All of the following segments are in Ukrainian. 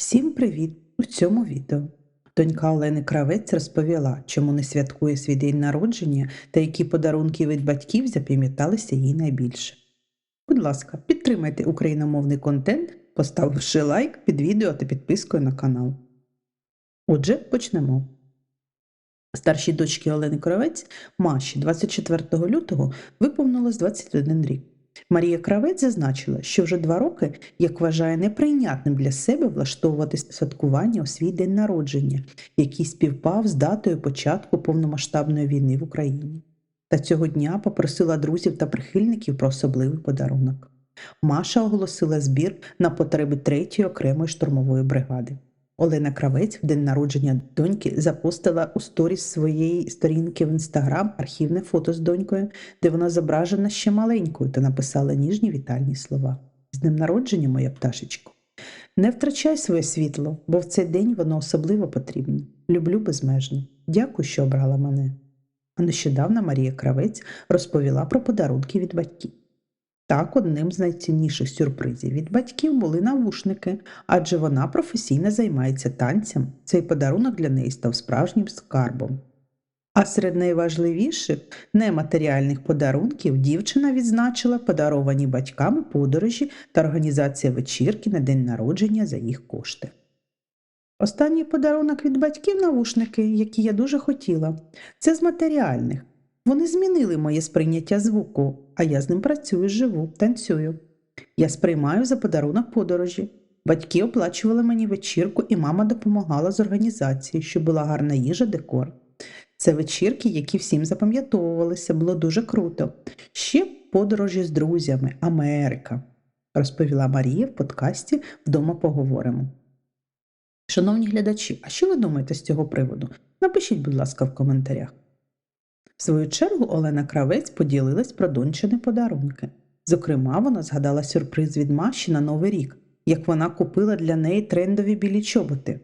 Всім привіт! У цьому відео донька Олени Кравець розповіла, чому не святкує свій день народження та які подарунки від батьків запам'яталися їй найбільше. Будь ласка, підтримайте україномовний контент, поставивши лайк під відео та підпискою на канал. Отже, почнемо. Старшій дочці Олени Кравець Маші 24 лютого виповнилось 21 рік. Марія Кравець зазначила, що вже два роки, як вважає неприйнятним для себе влаштовувати святкування у свій день народження, який співпав з датою початку повномасштабної війни в Україні. Та цього дня попросила друзів та прихильників про особливий подарунок. Маша оголосила збір на потреби третьої окремої штурмової бригади. Олена Кравець в день народження доньки запостила у сторіс своєї сторінки в інстаграм архівне фото з донькою, де вона зображена ще маленькою та написала ніжні вітальні слова. З днем народження, моя пташечко. Не втрачай своє світло, бо в цей день воно особливо потрібне. Люблю безмежно. Дякую, що обрала мене. А нещодавно Марія Кравець розповіла про подарунки від батьків. Так, одним з найцінніших сюрпризів від батьків були навушники, адже вона професійно займається танцем. Цей подарунок для неї став справжнім скарбом. А серед найважливіших нематеріальних подарунків дівчина відзначила подаровані батьками подорожі та організація вечірки на день народження за їх кошти. Останній подарунок від батьків навушники, які я дуже хотіла, це з матеріальних. Вони змінили моє сприйняття звуку, а я з ним працюю, живу, танцюю. Я сприймаю за подарунок подорожі. Батьки оплачували мені вечірку, і мама допомагала з організацією, щоб була гарна їжа, декор. Це вечірки, які всім запам'ятовувалися, було дуже круто. Ще подорожі з друзями, Америка, розповіла Марія в подкасті Вдома поговоримо. Шановні глядачі, а що ви думаєте з цього приводу? Напишіть, будь ласка, в коментарях. В свою чергу Олена Кравець поділилась про дончини подарунки. Зокрема, вона згадала сюрприз від Маші на Новий рік, як вона купила для неї трендові білі чоботи.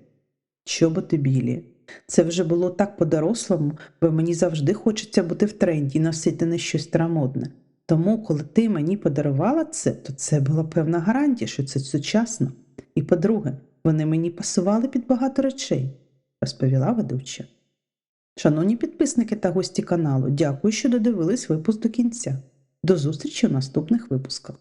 Чоботи білі. Це вже було так по-дорослому, бо мені завжди хочеться бути в тренді і носити не щось старомодне. Тому, коли ти мені подарувала це, то це була певна гарантія, що це сучасно. І по-друге, вони мені пасували під багато речей, розповіла ведуча. Шановні підписники та гості каналу, дякую, що додивились випуск до кінця. До зустрічі в наступних випусках.